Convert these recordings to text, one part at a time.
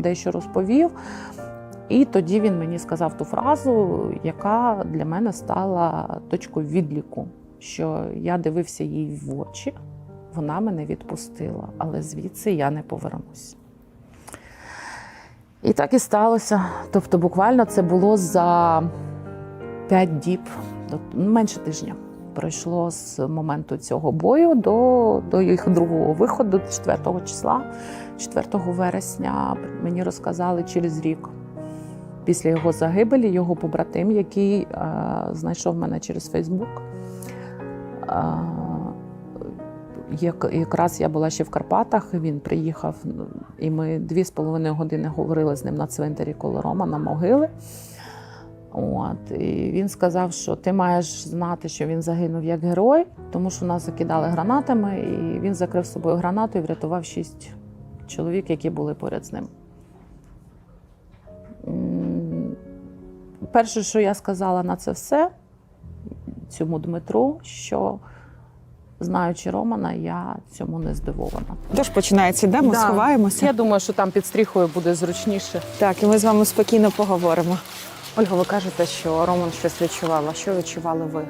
дещо розповів. І тоді він мені сказав ту фразу, яка для мене стала точкою відліку, що я дивився їй в очі, вона мене відпустила, але звідси я не повернусь. І так і сталося. Тобто, буквально це було за п'ять діб, ну, менше тижня. Пройшло з моменту цього бою до, до їх другого виходу, 4 числа, 4 вересня. Мені розказали через рік після його загибелі, його побратим, який е, знайшов мене через Фейсбук. Е, як, якраз я була ще в Карпатах, він приїхав, і ми дві з половиною години говорили з ним на цвинтарі коло Рома на могили. От, і він сказав, що ти маєш знати, що він загинув як герой, тому що нас закидали гранатами, і він закрив собою гранату і врятував шість чоловік, які були поряд з ним. Перше, що я сказала на це все, цьому Дмитру, що знаючи Романа, я цьому не здивована. Тож починається, де ми Да. сховаємося. Я думаю, що там під стріхою буде зручніше. Так, і ми з вами спокійно поговоримо. Ольга, ви кажете, що Роман щось відчував. А що відчували ви?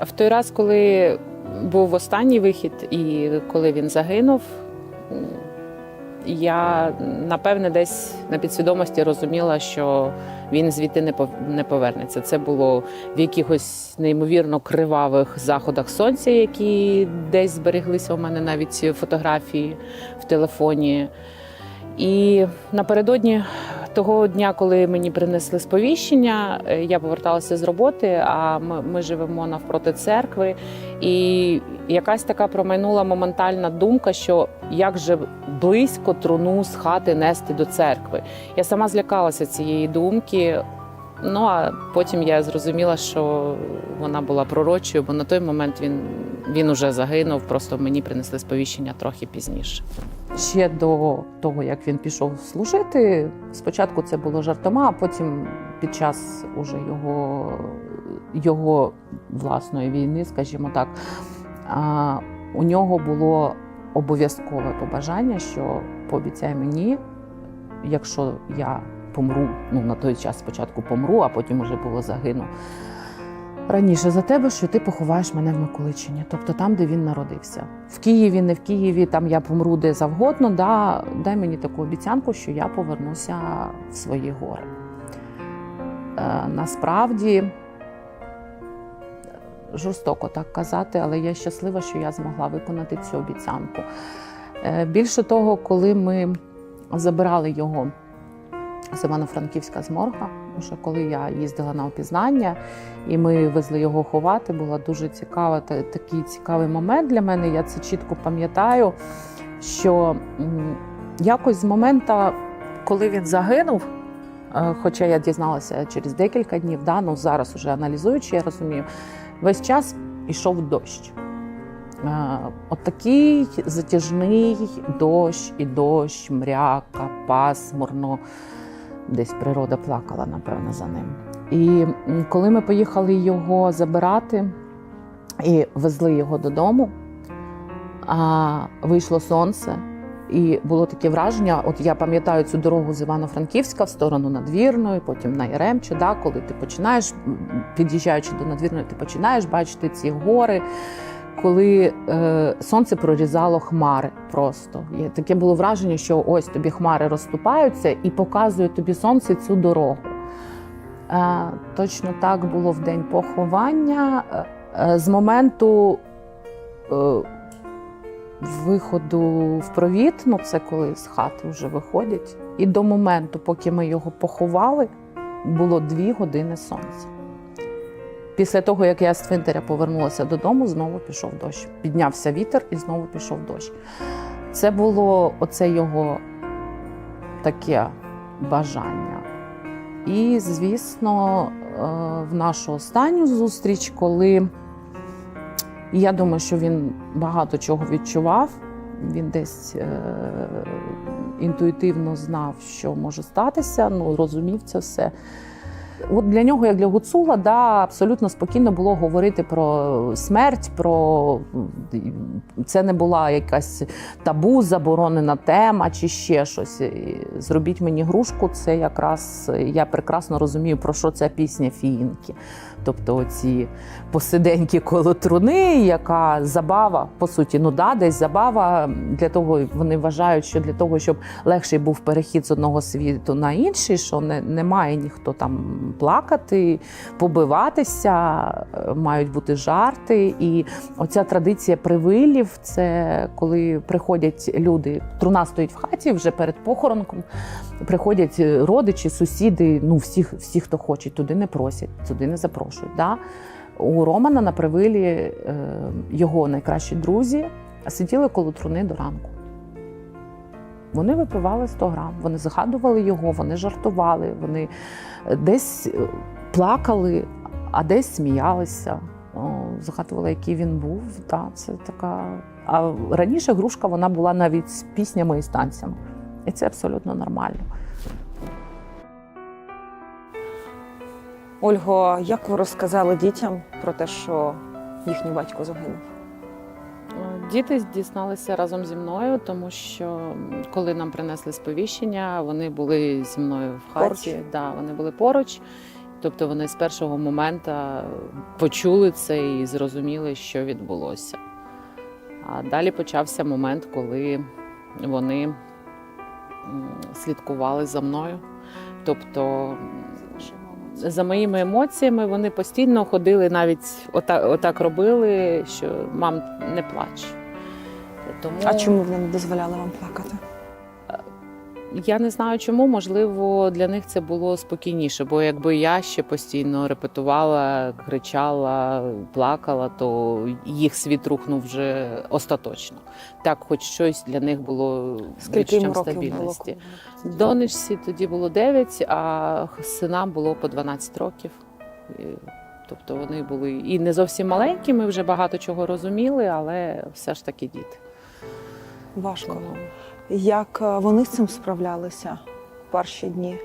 В той раз, коли був останній вихід, і коли він загинув, я напевне десь на підсвідомості розуміла, що він звідти не повернеться. Це було в якихось неймовірно кривавих заходах сонця, які десь збереглися у мене навіть фотографії в телефоні. І напередодні того дня, коли мені принесли сповіщення, е, я поверталася з роботи, а ми, ми живемо навпроти церкви. І якась така промайнула моментальна думка, що як же близько труну з хати нести до церкви. Я сама злякалася цієї думки. Ну а потім я зрозуміла, що вона була пророчою, бо на той момент він, він уже загинув. Просто мені принесли сповіщення трохи пізніше. Ще до того, як він пішов служити, спочатку це було жартома, а потім під час уже його, його власної війни, скажімо так, у нього було обов'язкове побажання, що пообіцяй мені, якщо я помру, ну на той час спочатку помру, а потім уже було загину. Раніше за тебе, що ти поховаєш мене в Миколичині, тобто там, де він народився. В Києві, не в Києві, там я помру де завгодно. Да, дай мені таку обіцянку, що я повернуся в свої гори. Е, насправді жорстоко так казати, але я щаслива, що я змогла виконати цю обіцянку. Е, більше того, коли ми забирали його з Івано-Франківська з морга, вже коли я їздила на опізнання, і ми везли його ховати, була дуже цікава та- такий цікавий момент для мене. Я це чітко пам'ятаю, що якось з моменту, коли він загинув. е, Хоча я дізналася через декілька днів, да, ну зараз уже аналізуючи, я розумію, весь час йшов дощ. Е, От затяжний дощ і дощ, мряка, пасмурно. Десь природа плакала, напевно, за ним. І коли ми поїхали його забирати і везли його додому, а, вийшло сонце, і було таке враження. От я пам'ятаю цю дорогу з Івано-Франківська в сторону надвірної, потім на Яремче, да, коли ти починаєш, під'їжджаючи до надвірної, ти починаєш бачити ці гори. Коли е, сонце прорізало хмари просто. І таке було враження, що ось тобі хмари розступаються і показує тобі сонце цю дорогу. Е, точно так було в день поховання. Е, е, з моменту е, виходу в провід, ну це коли з хати вже виходять, і до моменту, поки ми його поховали, було дві години сонця. Після того, як я з цвинтаря повернулася додому, знову пішов дощ. Піднявся вітер і знову пішов дощ. Це було оце його таке бажання. І, звісно, е, в нашу останню зустріч, коли я думаю, що він багато чого відчував, він десь е, інтуїтивно знав, що може статися, ну, розумів це все. От для нього, як для Гуцула, да, абсолютно спокійно було говорити про смерть, про це не була якась табу, заборонена тема чи ще щось. Зробіть мені грушку, це якраз я прекрасно розумію, про що ця пісня фіїнки. Тобто оці посиденьки коло труни, яка забава, по суті, ну да, десь забава. Для того вони вважають, що для того, щоб легший був перехід з одного світу на інший, що не, не має ніхто там плакати, побиватися, е, мають бути жарти. І оця традиція привилів це коли приходять люди, труна стоїть в хаті вже перед похоронком. Приходять родичі, сусіди, ну всіх, всі, хто хоче, туди не просять, туди не запрошують. Да? У Романа на привилі е, його найкращі друзі сиділи коло труни до ранку. Вони випивали 100 грам, вони згадували його, вони жартували, вони е, десь е, плакали, а десь сміялися. Згадували, який він був. Да, це така. А раніше грушка вона була навіть з піснями і з танцями. І це абсолютно нормально. Ольго, як ви розказали дітям про те, що їхній батько загинув? Діти дізналися разом зі мною, тому що коли нам принесли сповіщення, вони були зі мною в хаті. Да, вони були поруч. Тобто вони з першого моменту почули це і зрозуміли, що відбулося. А далі почався момент, коли вони слідкували за мною. Тобто за моїми емоціями вони постійно ходили, навіть отак, отак робили, що мам, не плач. Тому А чому вони не дозволяли вам плакати? я не знаю, чому можливо для них це було спокійніше, бо якби я ще постійно репетувала, кричала, плакала, то їх світ рухнув вже остаточно. Так, хоч щось для них було відчуттям років було? стабільності. Донечці тоді було 9, а синам було по 12 років. Тобто вони були і не зовсім маленькі, ми вже багато чого розуміли, але все ж таки діти. Важко. Як е, вони з цим справлялися в перші дні?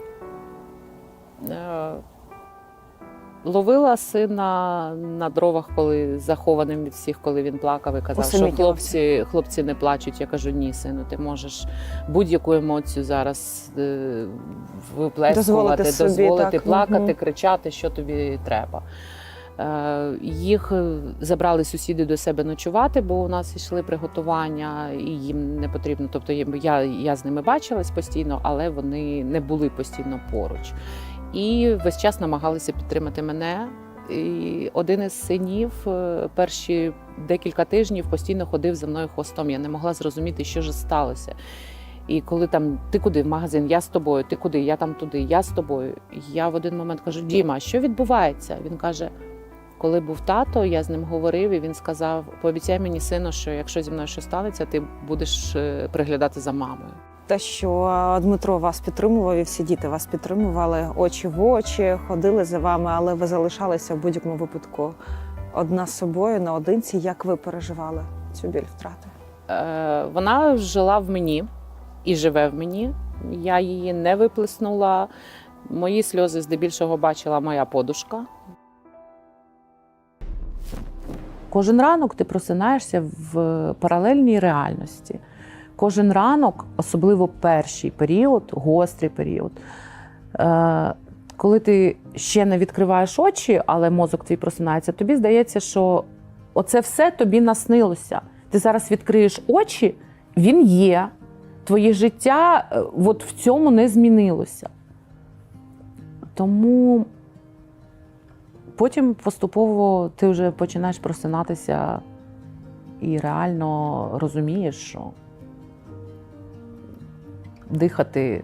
Е, Ловила сина на дровах, коли захованим від всіх, коли він плакав і казав, що хлопці, хлопці не плачуть. Я кажу, ні, сину, ти можеш будь-яку емоцію зараз е, виплескувати, Дозволити дозволити, так, плакати, мгм. кричати, що тобі треба. Е, Їх е, забрали сусіди до себе ночувати, бо у нас йшли приготування, і їм не потрібно. Тобто я, я з ними бачилась постійно, але вони не були постійно поруч. І весь час намагалися підтримати мене. І один із синів е, перші декілька тижнів постійно ходив за мною хвостом. Я не могла зрозуміти, що ж сталося. І коли там ти куди в магазин, я з тобою, ти куди, я там туди, я з тобою. Я в один момент кажу: Діма, що відбувається? Він каже: коли був тато, я з ним говорив, і він сказав: пообіцяй мені, сину, що якщо зі мною щось станеться, ти будеш е, приглядати за мамою. Те, що Дмитро вас підтримував, і всі діти вас підтримували очі в очі, ходили за вами, але ви залишалися в будь-якому випадку одна з собою наодинці. Як ви переживали цю біль втрати? Е, вона жила в мені і живе в мені. Я її не виплеснула. Мої сльози здебільшого бачила моя подушка. Кожен ранок ти просинаєшся в паралельній реальності. Кожен ранок, особливо перший період, гострий період. Е, коли ти ще не відкриваєш очі, але мозок твій просинається, тобі здається, що оце все тобі наснилося. Ти зараз відкриєш очі, він є. Твоє життя е, от в цьому не змінилося. Тому потім поступово ти вже починаєш просинатися і реально розумієш, що дихати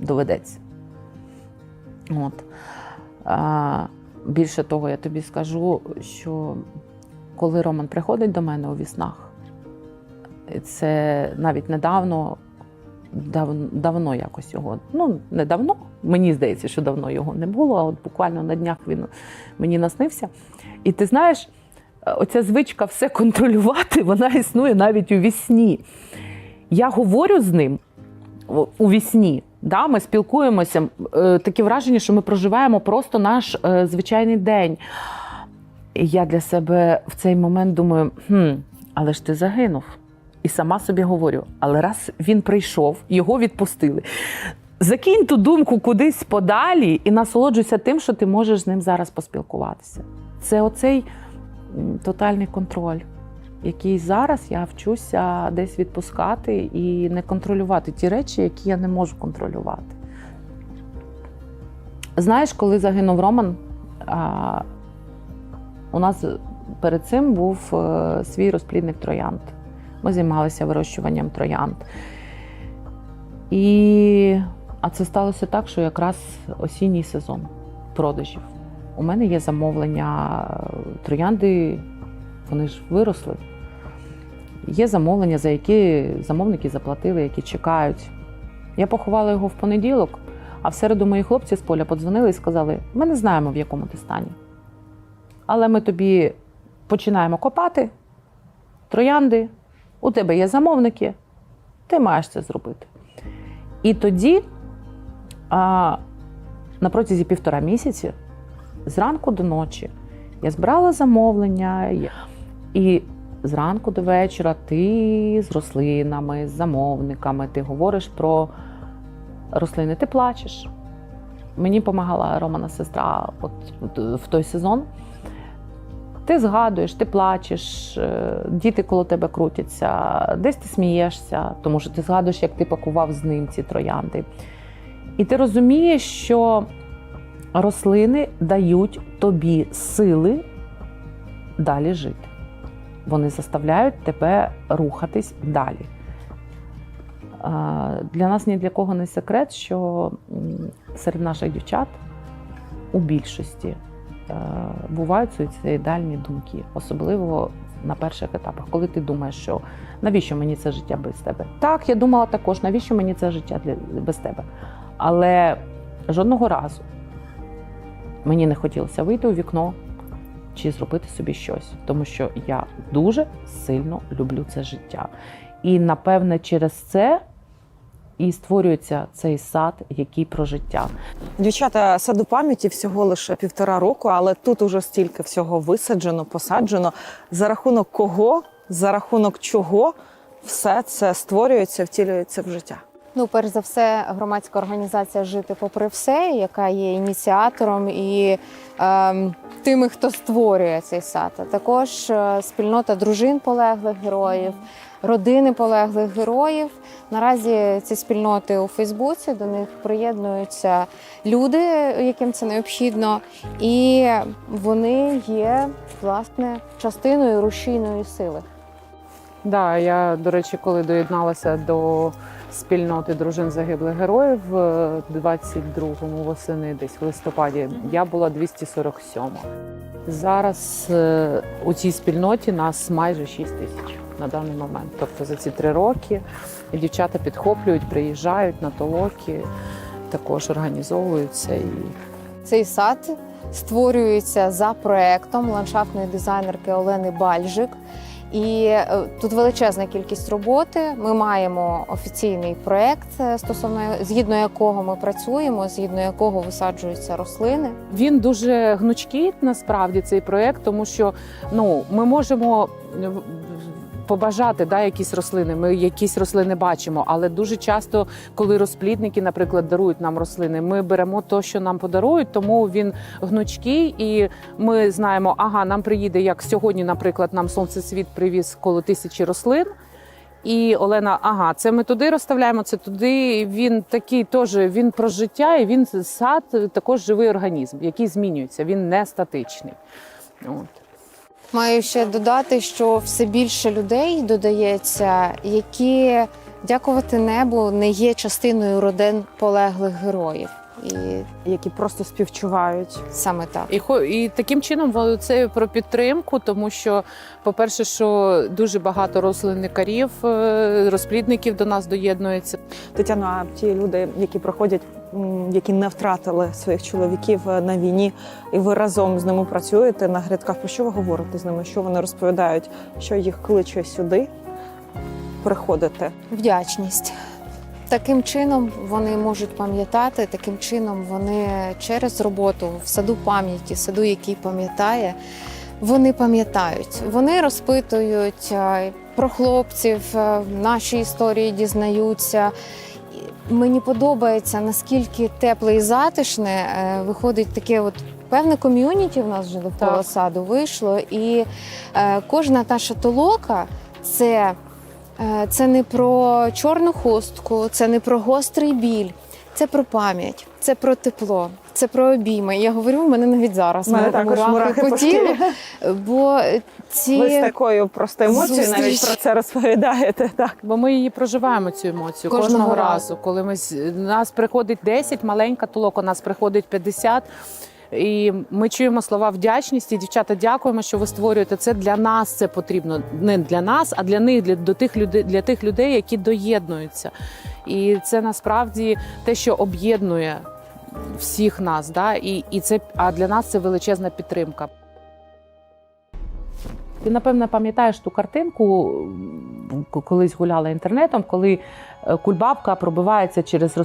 доведеться. От. А, більше того, я тобі скажу, що коли Роман приходить до мене у віснах, це навіть недавно, дав, давно якось його. Ну, не давно, мені здається, що давно його не було, а от буквально на днях він мені наснився. І ти знаєш, оця звичка все контролювати, вона існує навіть у вісні. Я говорю з ним у вісні, Да, ми спілкуємося. Е, Таке враження, що ми проживаємо просто наш е, звичайний день. І я для себе в цей момент думаю: хм, але ж ти загинув. І сама собі говорю: але раз він прийшов, його відпустили. Закинь ту думку кудись подалі і насолоджуйся тим, що ти можеш з ним зараз поспілкуватися. Це оцей тотальний контроль, який зараз я вчуся десь відпускати і не контролювати ті речі, які я не можу контролювати. Знаєш, коли загинув Роман, у нас перед цим був е, свій розплідник троянд. Ми займалися вирощуванням троянд. І... А це сталося так, що якраз осінній сезон продажів. У мене є замовлення е, троянди, вони ж виросли. Є замовлення, за які замовники заплатили, які чекають. Я поховала його в понеділок, а в середу мої хлопці з поля подзвонили і сказали: ми не знаємо, в якому ти стані. Але ми тобі починаємо копати троянди, у тебе є замовники, ти маєш це зробити. І тоді, а, на протязі півтора місяці, зранку до ночі, я збирала замовлення, і- зранку до вечора ти з рослинами, з замовниками, ти говориш про рослини, ти плачеш. Мені допомагала Романа сестра от в той сезон. Ти згадуєш, ти плачеш, е, діти коло тебе крутяться, десь ти смієшся, тому що ти згадуєш, як ти пакував з ним ці троянди. І ти розумієш, що рослини дають тобі сили далі жити. Вони заставляють тебе рухатись далі. Для нас ні для кого не секрет, що серед наших дівчат у більшості бувають суїцидальні думки, особливо на перших етапах, коли ти думаєш, що навіщо мені це життя без тебе? Так, я думала також, навіщо мені це життя без тебе? Але жодного разу мені не хотілося вийти у вікно чи зробити собі щось, тому що я дуже сильно люблю це життя. І напевне через це і створюється цей сад, який про життя. Дівчата, саду пам'яті всього лише півтора року, але тут уже стільки всього висаджено, посаджено. За рахунок кого, за рахунок чого все це створюється, втілюється в життя. Ну, перш за все, громадська організація Жити попри все, яка є ініціатором і ем, тими, хто створює цей сад. А також е, спільнота дружин полеглих героїв, родини полеглих героїв. Наразі ці спільноти у Фейсбуці до них приєднуються люди, яким це необхідно, і вони є власне частиною рушійної сили. Да, я, до речі, коли доєдналася до спільноти дружин загиблих героїв в 22-му восени, десь в листопаді, я була 247. Зараз е, у цій спільноті нас майже 6 тисяч на даний момент. Тобто за ці три роки дівчата підхоплюють, приїжджають на толоки, також організовуються і Цей сад створюється за проектом ландшафтної дизайнерки Олени Бальжик. І е, тут величезна кількість роботи. Ми маємо офіційний проект, е, стосовно згідно якого ми працюємо, згідно якого висаджуються рослини. Він дуже гнучкий насправді цей проект, тому що ну ми можемо в- побажати да, якісь рослини. Ми якісь рослини бачимо, але дуже часто, коли розплідники, наприклад, дарують нам рослини, ми беремо те, що нам подарують, тому він гнучкий, і ми знаємо, ага, нам приїде як сьогодні, наприклад, нам сонцесвіт привіз коло тисячі рослин. І Олена, ага, це ми туди розставляємо, це туди. Він такий теж він про життя, і він сад також живий організм, який змінюється. Він не статичний. От. Маю ще додати, що все більше людей додається, які, дякувати небу, не є частиною родин полеглих героїв. І Які просто співчувають. саме так. І, хо- і таким чином це про підтримку, тому що, по-перше, що дуже багато рослинникарів, е, розплідників до нас доєднується. Тетяно, а ті люди, які проходять, які не втратили своїх чоловіків е, на війні, і ви разом з ними працюєте на грядках. Про що ви говорите з ними? Що вони розповідають? Що їх кличе сюди приходити? Вдячність. Таким чином вони можуть пам'ятати, таким чином вони через роботу в саду пам'яті, саду, який пам'ятає, вони пам'ятають. Вони розпитують е, про хлопців, е, наші історії дізнаються. Мені подобається, наскільки тепле і затишне е, виходить таке от. Певне ком'юніті в нас вже довкола саду вийшло, і е, кожна та шатолока це, це не про чорну хустку, це не про гострий біль, це про пам'ять, це про тепло, це про обійми. Я говорю, в мене навіть зараз мене мурахи також мурахи по тілу, бо ці Ви з такою просто емоцією навіть про це розповідаєте. Так. Бо ми її проживаємо цю емоцію Кожного кожного, разу. разу. Коли ми з- нас приходить 10, маленька толок, у нас приходить 50. І ми чуємо слова вдячності. Дівчата, дякуємо, що ви створюєте це для нас. Це потрібно не для нас, а для них, для до тих людей, для тих людей, які доєднуються. І це насправді те, що об'єднує всіх нас. Да? І, і це а для нас це величезна підтримка. Ти напевно пам'ятаєш ту картинку, колись гуляла інтернетом, коли е, кульбабка пробивається через